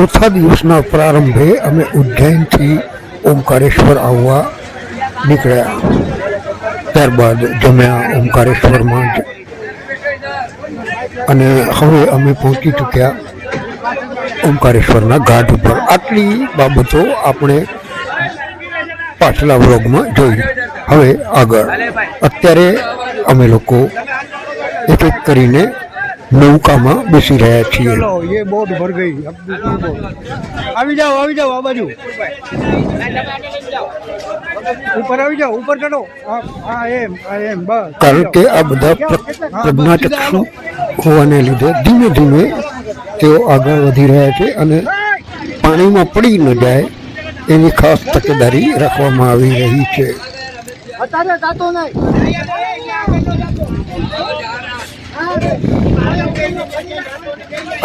ચોથા દિવસના પ્રારંભે અમે ઉજ્જૈનથી ઓમકારેશ્વર આવવા નીકળ્યા. ત્યારબાદ જમ્યા ઓમકારેશ્વરમાં જ. અને હવે અમે પહોંચી ચૂક્યા ઓમકારેશ્વરના ઘાટ ઉપર. આટલી બાબતો આપણે પાછલા વ્લોગમાં જોઈ. હવે આગળ. અત્યારે અમે લોકો એક એક કરીને નૌકામાં બેસી રહ્યા છીએ चलो ये बोट भर गई अब दूसरी बोट આવી જાઓ આવી જાઓ આ બાજુ ઉપર આવી જાઓ ઉપર ચડો આ આ એમ આ એમ બસ કારણ કે આ બધા પ્ર- પ્રજ્ઞાચક્ષુ હોવાને લીધે ધીમે ધીમે તેઓ આગળ વધી રહ્યા છે અને પાણીમાં પડી ન જાય એની ખાસ તકેદારી રાખવામાં આવી રહી છે અત્યારે જાતો નહીં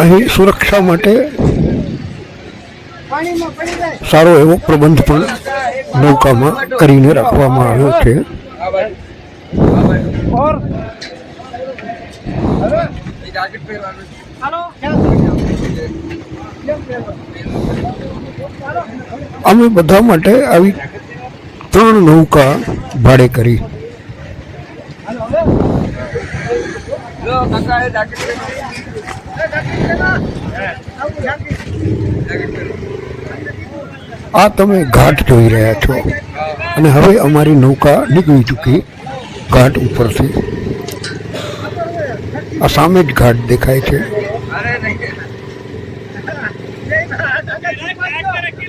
અહીં સુરક્ષા માટે સારો એવો પ્રબંધ પણ નૌકામાં કરીને રાખવામાં આવ્યો છે. અમે બધા માટે આવી ત્રણ નૌકા ભાડે કરી. આ તમે ઘાટ જોઈ રહ્યા છો. અને હવે અમારી નૌકા નીકળી ચૂકી ઘાટ ઉપરથી. આ સામે જ ઘાટ દેખાય છે.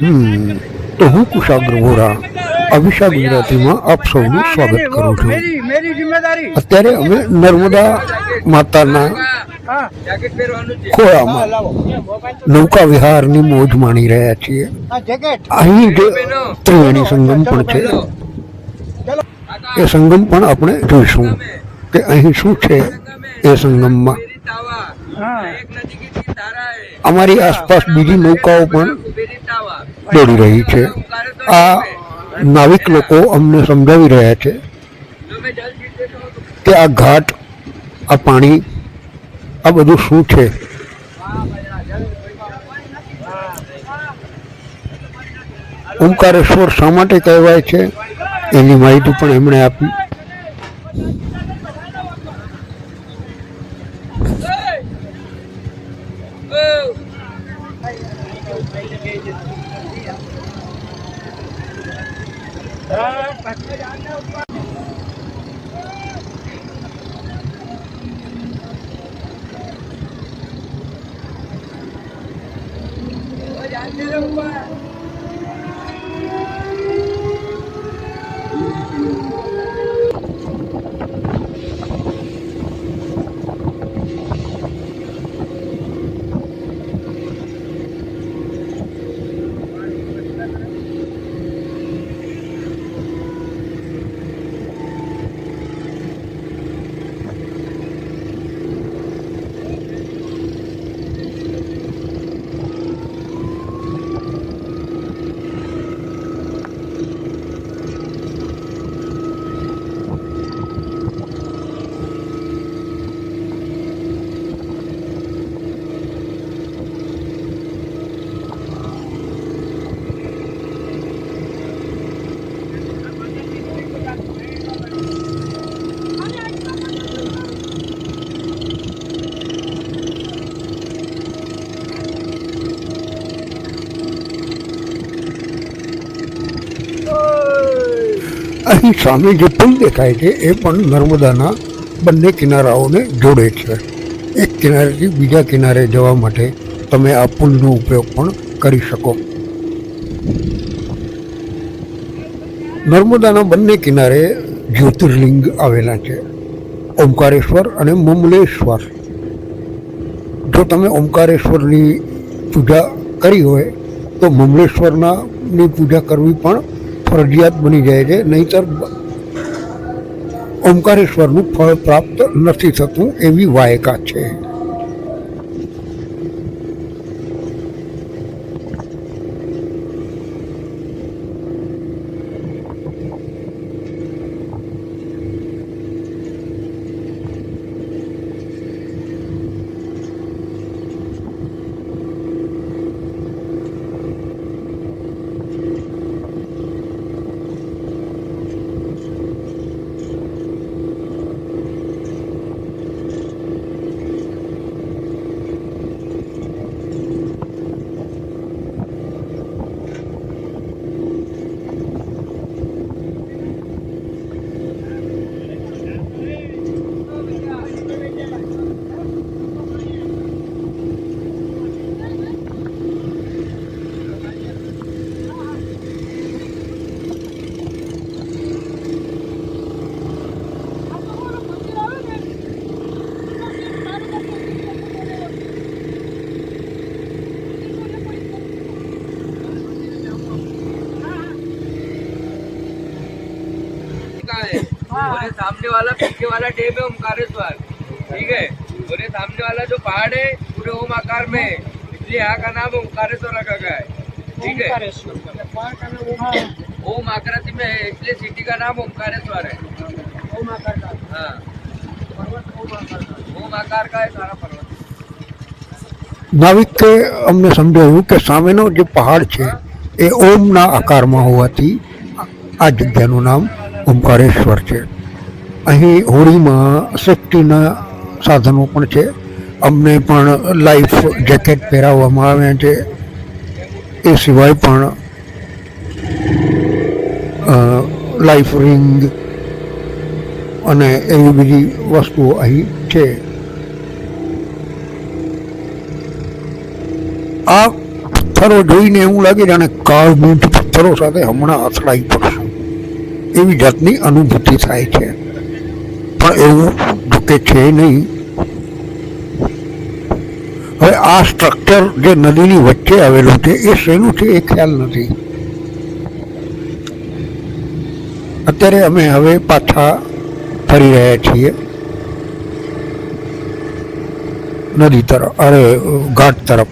હમ તો હું કુશાગ્ર વોરા અભિષા ગુજરાતીમાં આપ સૌનું સ્વાગત કરું છું. અત્યારે અમે નર્મદા માતાના ખોળામાં. નૌકા વિહારની મોજ માણી રહ્યા છીએ. અહીં જ ત્રિવેણી સંગમ પણ છે. એ સંગમ પણ આપણે જોઈશું કે અહીં શું છે એ સંગમમાં. અમારી આસપાસ બીજી નૌકાઓ પણ દોડી રહી છે. આ નાવિક લોકો અમને સમજાવી રહ્યા છે કે આ ઘાટ આ પાણી, આ બધું શું છે? ઓમકારેશ્વર શા માટે કહેવાય છે? એની માહિતી પણ એમણે આપી. Ele é o pai. અહીં સામે જે પુલ દેખાય છે. એ પણ નર્મદાના બંને કિનારાઓને જોડે છે. એક કિનારેથી બીજા કિનારે જવા માટે તમે આ પુલનો ઉપયોગ પણ કરી શકો. નર્મદાના બંને કિનારે જ્યોતિર્લિંગ આવેલા છે. ઓમકારેશ્વર અને મુમલેશ્વર. જો તમે ઓમકારેશ્વરની પૂજા કરી હોય, તો મુમલેશ્વરના ની પૂજા કરવી પણ ફરજિયાત બની જાય છે નહીતર ઓમકારેશ્વરનું ફળ પ્રાપ્ત નથી થતું એવી વાયકા છે. और ये सामने वाला पीछे वाला डैम है ओमकारेश्वर ठीक है और ये सामने वाला जो पहाड़ है पूरे ओम आकार में है इसलिए यहाँ का नाम ओमकारेश्वर रखा गया है ठीक है ओम आकृति में है इसलिए सिटी का नाम ओमकारेश्वर है हाँ ओम आकार का है सारा पर्वत નાવિકે અમને સમજાવ્યું કે સામેનો જે પહાડ છે એ ઓમના આકારમાં હોવાથી આ જગ્યાનું નામ ઓમકારેશ્વર છે. અહીં હોળીમાં સેફ્ટીના સાધનો પણ છે. અમને પણ લાઈફ જેકેટ પહેરાવવામાં આવ્યા છે. એ સિવાય પણ લાઈફ રિંગ અને એવી બીજી વસ્તુઓ અહીં છે. આ પથ્થરો જોઈને એવું લાગે જાણે કાળમીઠ પથ્થરો સાથે હમણાં અથડાઈ પડશું એવી જાતની અનુભૂતિ થાય છે. પણ એવું જોકે છે નહીં. હવે આ સ્ટ્રક્ચર જે નદીની વચ્ચે આવેલું છે, એ શેનું છે એ ખ્યાલ નથી. અત્યારે અમે હવે પાછા ફરી રહ્યા છીએ. નદી તરફ, અરે ઘાટ તરફ.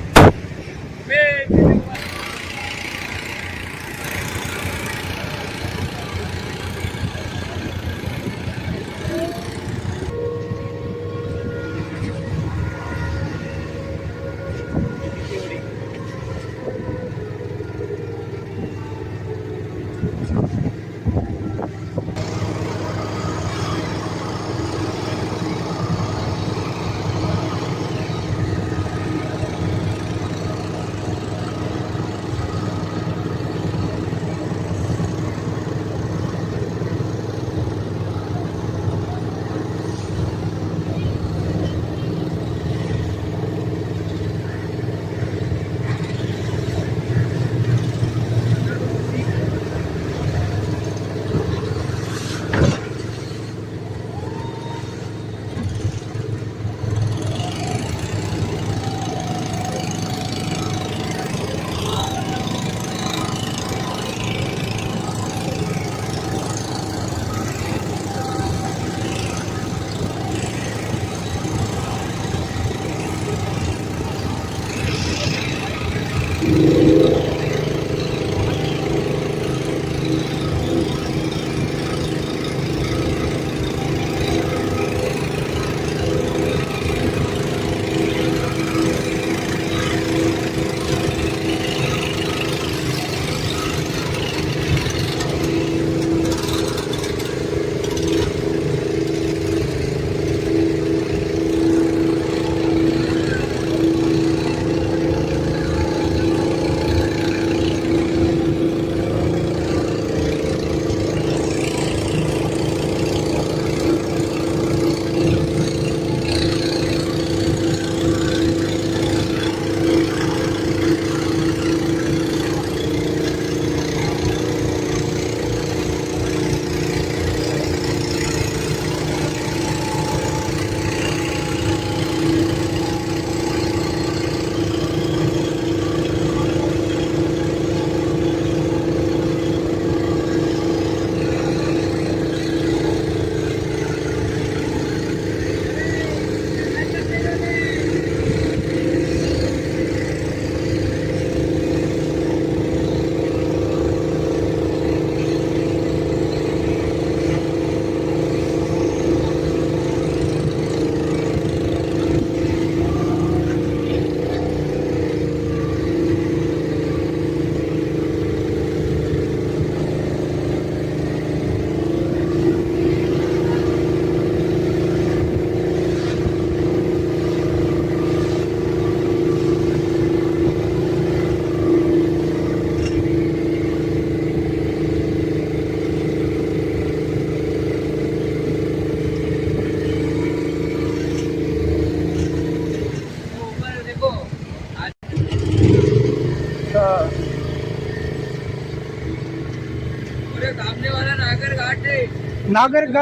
નાગરગઢ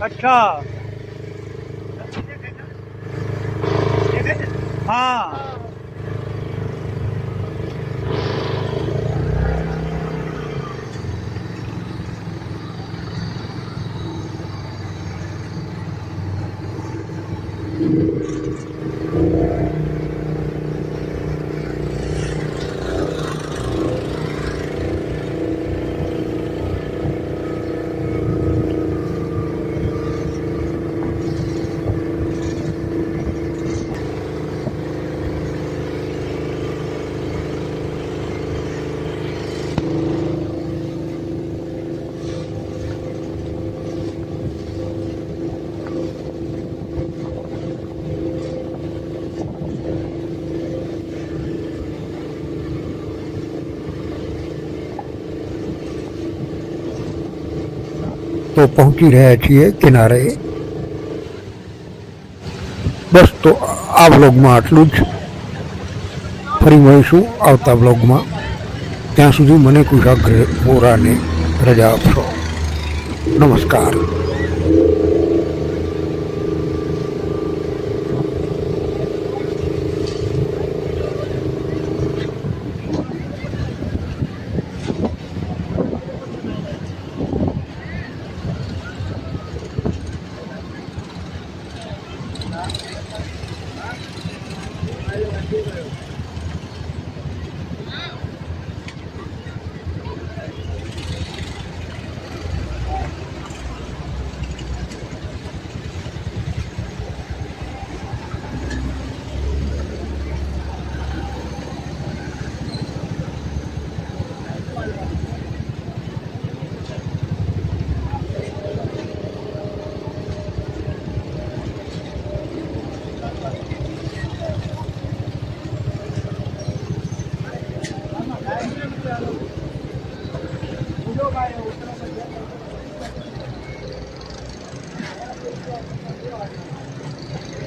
અચ્છા. હા. તો પહોંચી રહ્યા છીએ કિનારે. બસ તો આ બ્લોગમાં આટલું જ. ફરી મળીશું આવતા બ્લોગમાં ત્યાં સુધી મને કુશાગ્ર મોરાને રજા આપશો. નમસ્કાર.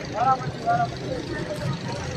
చాలా మంచి చాలా మంచి